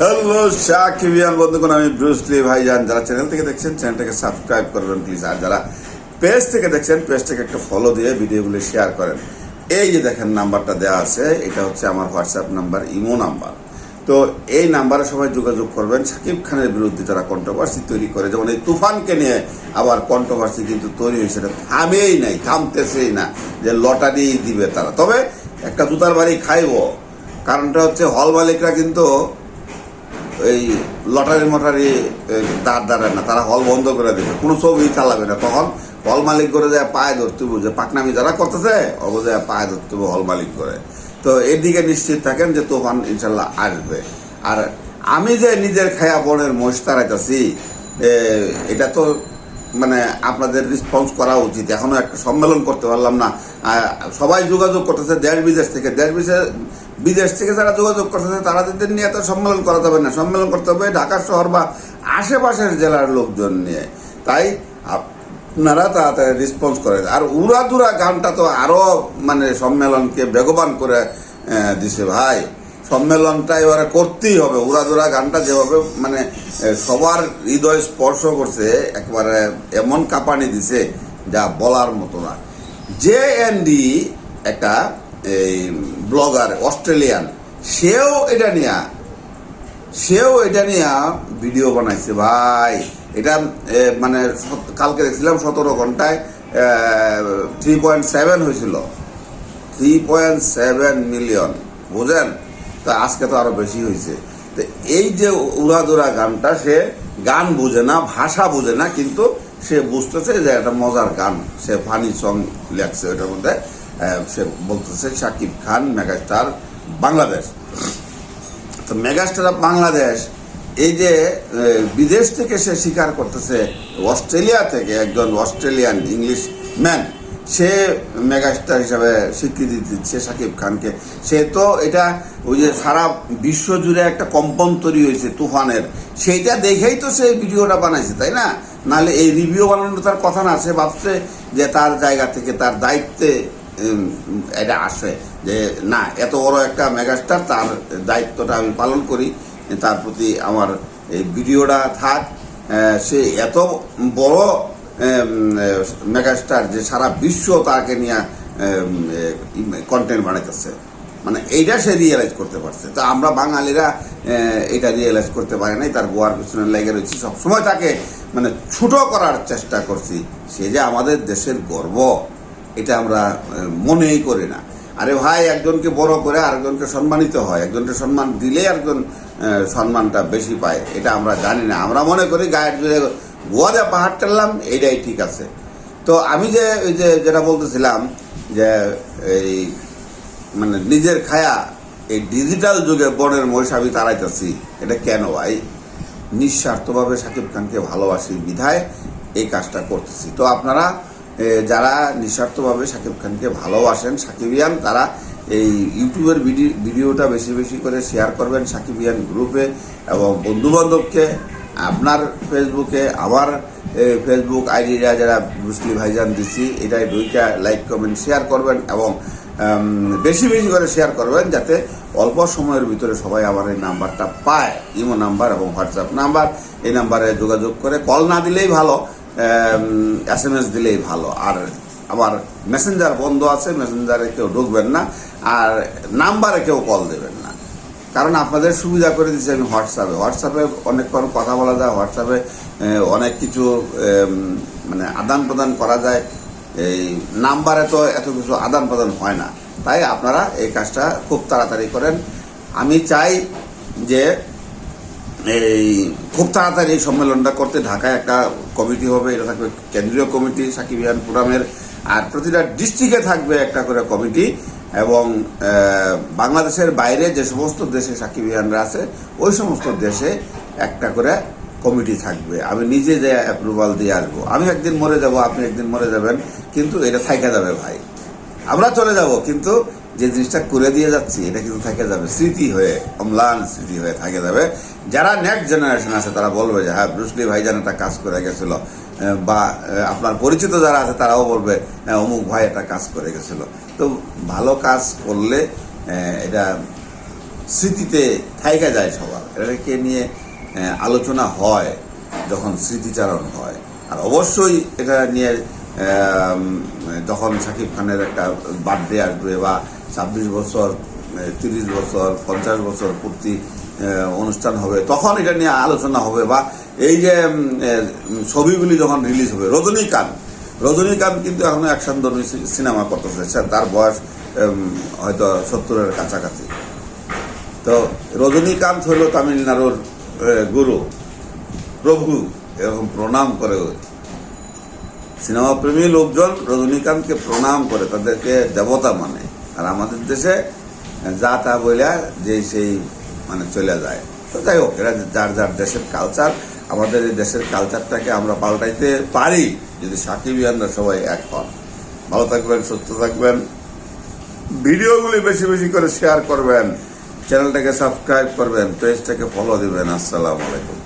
Hello সাকিবিয়ান বন্ধুগণ, আমি Bruce Lee ভাইজান। যারা চ্যানেল থেকে দেখছেন চ্যানেলটাকে সাবস্ক্রাইব করবেন প্লিজ আর যারা পেজ থেকে দেখছেন পেজটাকে একটা ফলো দিয়ে ভিডিওগুলো শেয়ার করেন। এই যে দেখেন নাম্বারটা দেওয়া আছে, এটা হচ্ছে আমার হোয়াটসঅ্যাপ নাম্বার ইমো নাম্বার তো এই নাম্বারে সবাই যোগাযোগ করবেন। সাকিব খানের বিরুদ্ধে যারা কন্ট্রোভার্সি তৈরি করে, যেমন এই তুফানকে নিয়ে আবার কন্ট্রোভার্সি কিন্তু তৈরি হয়েছে, এটা থামেই নাই, থামতেছেই না যে লটারি দিবে তারা। তবে একটা জুতার বাড়ি খাইব। কারণটা হচ্ছে হল মালিকরা কিন্তু এই লটারি মটারি দাঁড় দাঁড়ায় না, তারা হল বন্ধ করে দেবে কোনো ছবি চালাবে না। তখন হল মালিক করে যায় পায়ে ধরতে বুঝে। পাকনামি যারা করতেছে, অবশ্যই পায়ে ধরতে হল মালিক করে। তো এর দিকে নিশ্চিত থাকেন যে তোফান ইনশাল্লাহ আসবে। আর আমি যে নিজের খায়া বনের মোষ তাড়াইতেছি এটা তো মানে আপনাদের রেসপন্স করা উচিত। এখনও একটা সম্মেলন করতে পারলাম না। সবাই যোগাযোগ করতেছে দেশ বিদেশ থেকে। দেশ বিদেশ বিদেশ থেকে যারা যোগাযোগ করতেছে, তারা তাদের নিয়ে তো সম্মেলন করা যাবে না। সম্মেলন করতে হবে ঢাকা শহর বা আশেপাশের জেলার লোকজন নিয়ে। তাই আপনারা তাড়াতাড়ি রেসপন্স করে। আর উড়াদুরা গানটা তো আরও মানে সম্মেলনকে বেগবান করে দিছে ভাই। সম্মেলনটা এবারে করতেই হবে। উড়াদুরা গানটা যেভাবে মানে সবার হৃদয় স্পর্শ করছে, একবারে এমন কাঁপানি দিছে যা বলার মতো না। জে ডি একটা, এই, ব্লগার অস্ট্রেলিয়ান, সেও এটা নিয়ে, সেও এটা নিয়ে ভিডিও বানাইছে ভাই। এটা মানে কালকে দেখছিলাম সতেরো ঘন্টায় থ্রি পয়েন্ট সেভেন হয়েছিল। থ্রি পয়েন্ট সেভেন মিলিয়ন, বুঝেন? তো আজকে তো আরও বেশি হয়েছে। তো এই যে উড়াদুরা গানটা, সে গান বুঝে না, ভাষা বুঝে না, কিন্তু সে বুঝতেছে যে একটা মজার গান। সে ফানি সং লেখছে ওটার মধ্যে। সে বলতেছে শাকিব খান, মেগাস্টার বাংলাদেশ। তো মেগাস্টার অফ বাংলাদেশ, এই যে বিদেশ থেকে সে স্বীকার করতেছে, অস্ট্রেলিয়া থেকে একজন অস্ট্রেলিয়ান ইংলিশ ম্যান সে মেগাস্টার হিসাবে স্বীকৃতি দিচ্ছে সাকিব খানকে। সে তো এটা ওই যে সারা বিশ্ব জুড়ে একটা কম্পন তৈরি হয়েছে তুফানের। সেইটা দেখেই তো সে ভিডিওটা বানাইছে, তাই না? নাহলে এই রিভিউ বানানো তার কথা না, সে ভাবছে যে তার জায়গা থেকে তার দায়িত্বে এটা আসে যে না, এত বড় একটা মেগাস্টার তার দায়িত্বটা আমি পালন করি, তার প্রতি আমার এই ভিডিওটা থাক। সে এত বড় মেগাস্টার যে সারা বিশ্ব তাকে নিয়ে কন্টেন্ট বানাইতেছে। মানে এইটা সে রিয়েলাইজ করতে পারছে। তো আমরা বাঙালিরা এটা রিয়েলাইজ করতে পারি নাই। তার গোয়ার পিছনে লেগে রয়েছি। সবসময় তাকে মানে ছোট করার চেষ্টা করছি। সে যে আমাদের দেশের গর্ব, এটা আমরা মনেই করি না। আরে ভাই, একজনকে বড় করে আরেকজনকে সম্মানিত হয়। একজনকে সম্মান দিলে একজন সম্মানটা বেশি পায়। এটা আমরা জানি না। আমরা মনে করি গায়ের গোয়াদা পাহাড় টানলাম এইটাই ঠিক আছে। তো আমি যে ওই যে যেটা বলতেছিলাম যে এই মানে নিজের খায়া এই ডিজিটাল যুগে বনের মহিষ আমি তাড়াইতেছি এটা কেন ভাই? নিঃস্বার্থভাবে সাকিব খানকে ভালোবাসি, বিধায় এই কাজটা করতেছি। তো আপনারা যারা নিঃস্বার্থভাবে সাকিব খানকে ভালোবাসেন, সাকিবিয়ান, তারা এই ইউটিউবের ভিডি- ভিডিওটা বেশি বেশি করে শেয়ার করবেন সাকিবিয়ান গ্রুপে এবং বন্ধুবান্ধবকে। আপনার ফেসবুকে, আমার ফেসবুক আইডিটা যারা মুসলি ভাইজান দিচ্ছি, এটাই দুইটা লাইক, কমেন্ট, শেয়ার করবেন এবং বেশি বেশি করে শেয়ার করবেন যাতে অল্প সময়ের ভিতরে সবাই আমার এই নাম্বারটা পায়, ইমো নাম্বার এবং হোয়াটসঅ্যাপ নাম্বার। এই নাম্বারে যোগাযোগ করে কল না দিলেই ভালো এস এম এস দিলেই ভালো। আর আমার মেসেঞ্জার বন্ধ আছে, মেসেঞ্জারে কেউ ঢুকবেন না, আর নাম্বারে কেউ কল দেবেন না। কারণ আপনাদের সুবিধা করে আমি হোয়াটসঅ্যাপে। হোয়াটসঅ্যাপে অনেকক্ষণ কথা বলা যায়, হোয়াটসঅ্যাপে অনেক কিছু মানে আদান প্রদান করা যায়। এই নাম্বারে তো এত কিছু আদান প্রদান হয় না। তাই আপনারা এই কাজটা খুব তাড়াতাড়ি করেন। আমি চাই যে এই খুব তাড়াতাড়ি এই সম্মেলনটা করতে ঢাকায় একটা কমিটি হবে, এটা থাকবে কেন্দ্রীয় কমিটি সাকিবিয়ান পুরামের আর প্রতিটা ডিস্ট্রিক্টে থাকবে একটা করে কমিটি। এবং বাংলাদেশের বাইরে যে সমস্ত দেশে সাকিবিয়ানরা আছে, ওই সমস্ত দেশে একটা করে কমিটি থাকবে। আমি নিজে যে অ্যাপ্রুভাল দিয়ে আসব। আমি একদিন মরে যাব, আপনি একদিন মরে যাবেন, কিন্তু এটা থাইকা যাবে ভাই। আমরা চলে যাব, কিন্তু যে জিনিসটা করে দিয়ে যাচ্ছি এটা কিন্তু থেকে যাবে স্মৃতি হয়ে অম্লান স্মৃতি হয়ে থেকে যাবে। যারা নেক্সট জেনারেশন আছে তারা বলবে যে হ্যাঁ ব্রুসলি ভাইজান একটা কাজ করে গেছিল বা আপনার পরিচিত যারা আছে তারাও বলবে হ্যাঁ, অমুক ভাই একটা কাজ করে গেছিল। তো ভালো কাজ করলে এটা স্মৃতিতে থাইকা যায় সবার। এটাকে নিয়ে আলোচনা হয় যখন স্মৃতিচারণ হয়। আর অবশ্যই এটা নিয়ে যখন শাকিব খানের একটা বার্থডে আসবে বা ছাব্বিশ বছর তিরিশ বছর, পঞ্চাশ বছর পূর্তি অনুষ্ঠান হবে, তখন এটা নিয়ে আলোচনা হবে বা এই যে ছবিগুলি যখন রিলিজ হবে, রজনীকান্ত রজনীকান্ত কিন্তু এখনও অ্যাকশন ধর্মী সিনেমা করতেছে, সে- তার বয়স হয়তো সত্তরের কাছাকাছি। তো রজনীকান্ত হলো তামিলনাড়ুর গুরু, প্রভু, এরকম প্রণাম করে সিনেমা প্রেমী লোকজন রজনীকান্তকে প্রণাম করে, তাদেরকে দেবতা মানে। আর আমাদের দেশে যা তা বইলা যে সেই মানে চলে যায়। তো যাই হোক, এরা যার যার দেশের কালচার আমাদের এই দেশের কালচারটাকে আমরা পাল্টাইতে পারি যদি সাকিবিয়ানরা সবাই এক হন। ভালো থাকবেন, সুস্থ থাকবেন। ভিডিওগুলি বেশি বেশি করে শেয়ার করবেন। চ্যানেলটাকে সাবস্ক্রাইব করবেন পেজটাকে ফলো দিবেন। আসসালামু আলাইকুম।